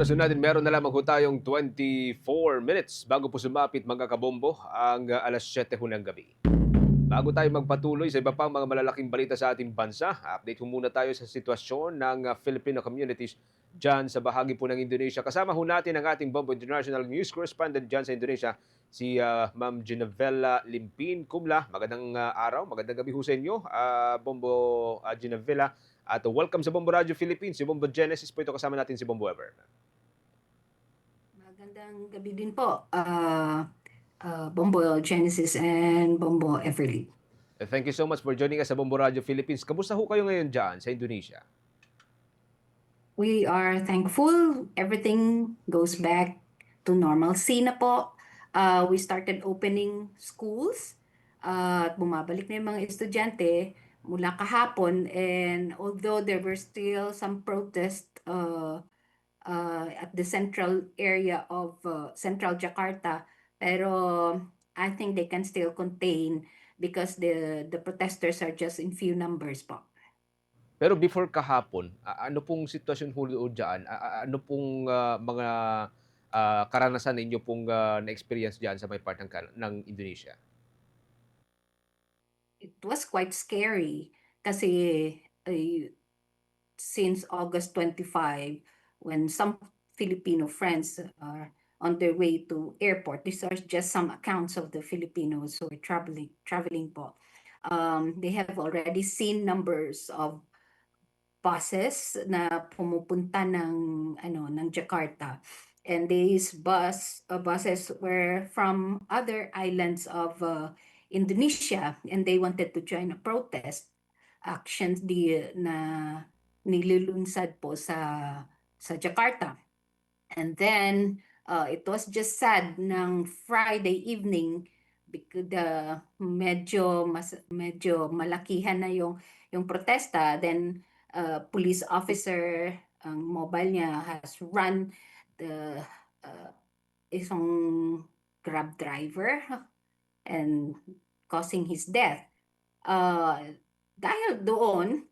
Oras na natin, meron na lamang ho tayong 24 minutes bago po sumapit mga kabombo ang uh, alas 7 ho ng gabi. Bago tayo magpatuloy sa iba pang mga malalaking balita sa ating bansa, update ho muna tayo sa sitwasyon ng uh, Filipino communities dyan sa bahagi po ng Indonesia. Kasama ho natin ang ating Bombo International News Correspondent dyan sa Indonesia, si uh, Ma'am Ginevella Limpin Kumla. Magandang uh, araw, magandang gabi ho sa inyo, uh, Bombo uh, Ginevella. At welcome sa Bombo Radio Philippines, si Bombo Genesis po ito kasama natin si Bombo Ever. Magandang gabi din po, uh, uh, Bombo Genesis and Bombo Everly. Uh, Thank you so much for joining us sa Bombo Radio Philippines. Kamusta ho kayo ngayon dyan sa Indonesia? We are thankful. Everything goes back to normalcy na po. Uh, we started opening schools. Uh, at bumabalik na yung mga estudyante mula kahapon. And although there were still some protests uh, uh, at the central area of uh, central Jakarta, pero I think they can still contain because the the protesters are just in few numbers po. Pero before kahapon, ano pong sitwasyon? A- a- Ano pong ah, mga ah, karanasan ninyo pong ah, na-experience dyan sa may part ng, ng Indonesia? it was quite scary kasi uh, since August 25 when some Filipino friends are on their way to airport. These are just some accounts of the Filipinos who are traveling traveling po. Um, they have already seen numbers of buses na pumupunta ng ano ng Jakarta. And these bus uh, buses were from other islands of uh, Indonesia and they wanted to join a protest actions di na nilulunsad po sa sa Jakarta. And then uh, it was just sad ng Friday evening because the medyo mas medyo malakihan na yung yung protesta then uh, police officer ang mobile niya has run the uh, isang grab driver and causing his death. Uh, dahil doon,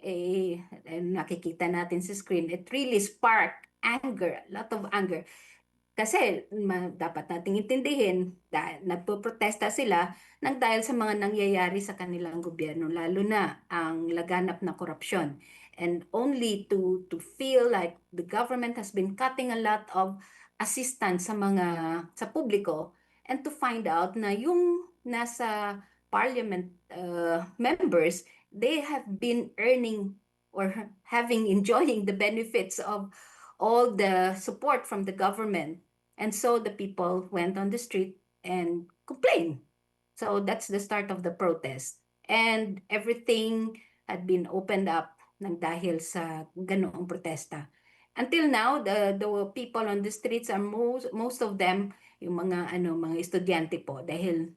eh, nakikita natin sa screen, it really sparked anger, a lot of anger. Kasi ma- dapat nating intindihin, dahil nagpo-protesta sila nang dahil sa mga nangyayari sa kanilang gobyerno, lalo na ang laganap na korupsyon. And only to to feel like the government has been cutting a lot of assistance sa mga sa publiko and to find out na yung nasa parliament uh, members they have been earning or having enjoying the benefits of all the support from the government. And so the people went on the street and complained. So that's the start of the protest. And everything had been opened up ng dahil sa ganoong protesta. Until now the the people on the streets are most most of them yung mga ano mga estudyante po. Dahil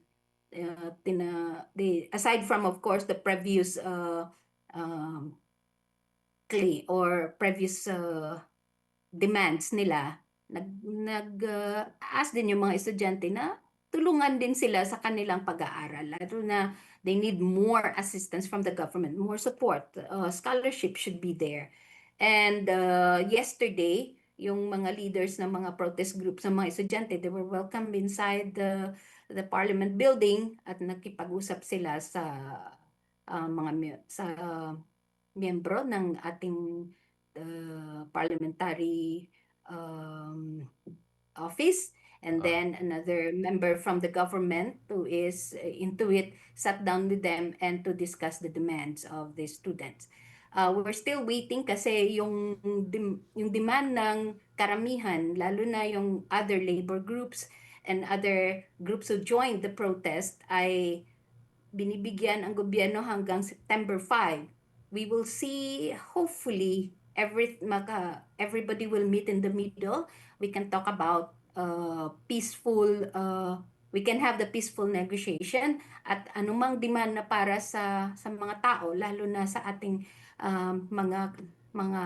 uh, tina, they, aside from of course the previous uh, um, clay or previous uh, demands nila nag nag uh, ask din yung mga estudyante na tulungan din sila sa kanilang pag-aaral. Lalo na they need more assistance from the government more support uh, scholarship should be there. And uh, yesterday yung mga leaders ng mga protest groups ng mga estudyante they were welcomed inside the the parliament building at nakipag-usap sila sa uh, mga sa uh, miyembro ng ating uh, parliamentary um, office and Ah. then another member from the government who is uh, into it sat down with them and to discuss the demands of the students. Uh, we're still waiting kasi yung yung demand ng karamihan lalo na yung other labor groups and other groups who joined the protest ay binibigyan ang gobyerno hanggang September 5. We will see hopefully every maka, everybody will meet in the middle. We can talk about uh, peaceful uh, we can have the peaceful negotiation at anumang demand na para sa sa mga tao lalo na sa ating um, mga mga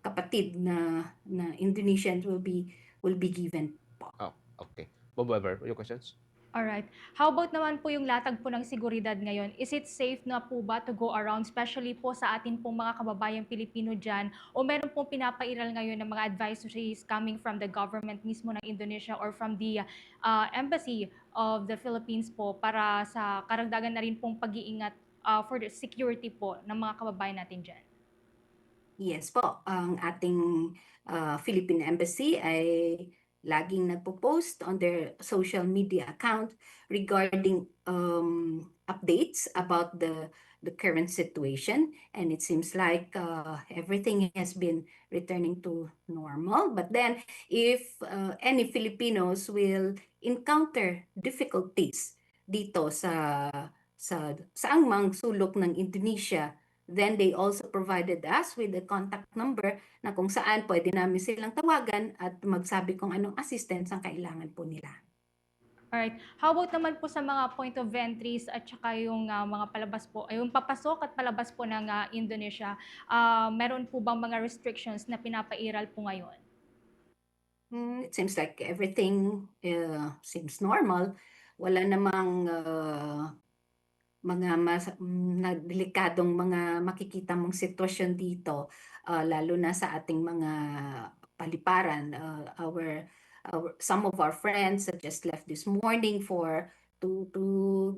kapatid na na Indonesians will be will be given po. Okay. Bobo Ever, your questions? Alright. How about naman po yung latag po ng seguridad ngayon? Is it safe na po ba to go around, especially po sa atin pong mga kababayang Pilipino dyan? O meron pong pinapairal ngayon ng mga advisories coming from the government mismo ng Indonesia or from the uh, Embassy of the Philippines po para sa karagdagan na rin pong pag-iingat uh, for the security po ng mga kababayan natin dyan? Yes po, ang ating uh, Philippine Embassy ay laging nagpo-post on their social media account regarding um, updates about the the current situation. And it seems like uh, everything has been returning to normal. But then if uh, any Filipinos will encounter difficulties dito sa sa saang mang sulok ng Indonesia Then they also provided us with a contact number na kung saan pwede namin silang tawagan at magsabi kung anong assistance ang kailangan po nila. Alright. How about naman po sa mga point of entries at saka yung ah, mga palabas po, ay yung papasok at palabas po ng ah, Indonesia, ah, meron po bang mga restrictions na pinapairal po ngayon? Hmm, it seems like everything uh, seems normal. Wala namang uh, mga mas, mm, na delikadong mga makikita mong sitwasyon dito, uh, lalo na sa ating mga paliparan. Uh, our, our some of our friends that just left this morning for to to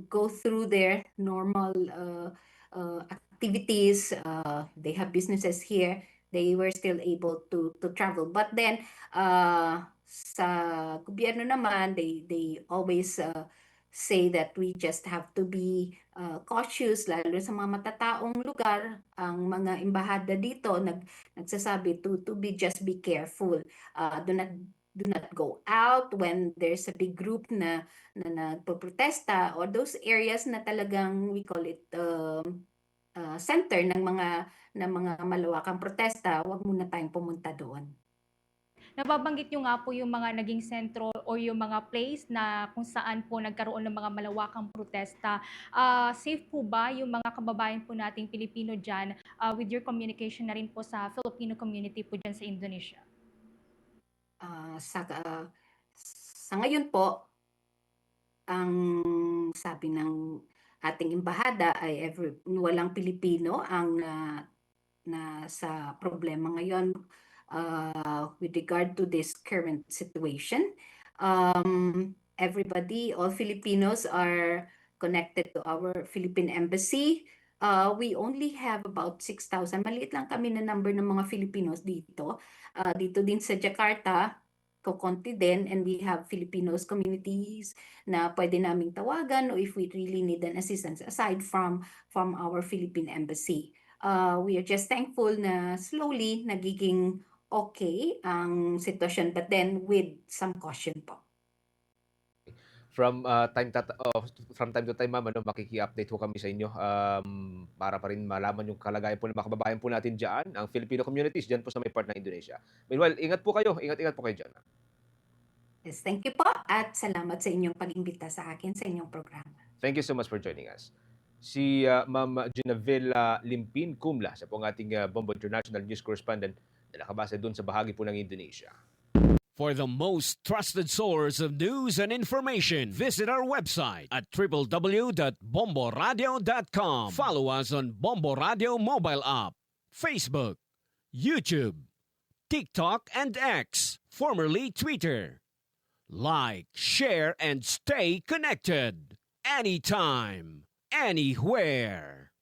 go through their normal uh, uh, activities. Uh, they have businesses here. They were still able to to travel. But then uh, sa gobyerno naman, they they always uh, say that we just have to be uh, cautious lalo sa mga matataong lugar ang mga embahada dito nag nagsasabi to to be just be careful. Uh, do not do not go out when there's a big group na na nagpoprotesta or those areas na talagang we call it um, uh, center ng mga ng mga malawakang protesta wag muna tayong pumunta doon Nababanggit nyo nga po yung mga naging sentro or yung mga place na kung saan po nagkaroon ng mga malawakang protesta. Ah, safe po ba yung mga kababayan po nating Pilipino dyan ah, with your communication na rin po sa Filipino community po dyan sa Indonesia? Ah, sa ah, sa ngayon po ang sabi ng ating embahada ay every walang Pilipino ang na, na sa problema ngayon uh, with regard to this current situation. Um, everybody, all Filipinos are connected to our Philippine Embassy. Uh, we only have about 6,000. Maliit lang kami na number ng mga Filipinos dito. Uh, dito din sa Jakarta, kukonti din and we have Filipinos communities na pwede naming tawagan o if we really need an assistance aside from from our Philippine Embassy. Uh, we are just thankful na slowly nagiging okay ang sitwasyon but then with some caution po. From uh, time tat- oh, from time to time ma'am ano makiki-update ho kami sa inyo um, para pa rin malaman yung kalagayan po ng mga kababayan po natin diyan, ang Filipino communities diyan po sa may part ng Indonesia. Meanwhile, ingat po kayo, ingat-ingat po kayo diyan. Yes, thank you po at salamat sa inyong pag-imbita sa akin sa inyong programa. Thank you so much for joining us. Si uh, Ma'am Ginavela Limpin Kumla, sa po ang ating uh, Bombo International News Correspondent na nakabase doon sa bahagi po ng Indonesia. For the most trusted source of news and information, visit our website at www.bomboradio.com. Follow us on Bombo Radio mobile app, Facebook, YouTube, TikTok, and X, formerly Twitter. Like, share, and stay connected. Anytime, anywhere.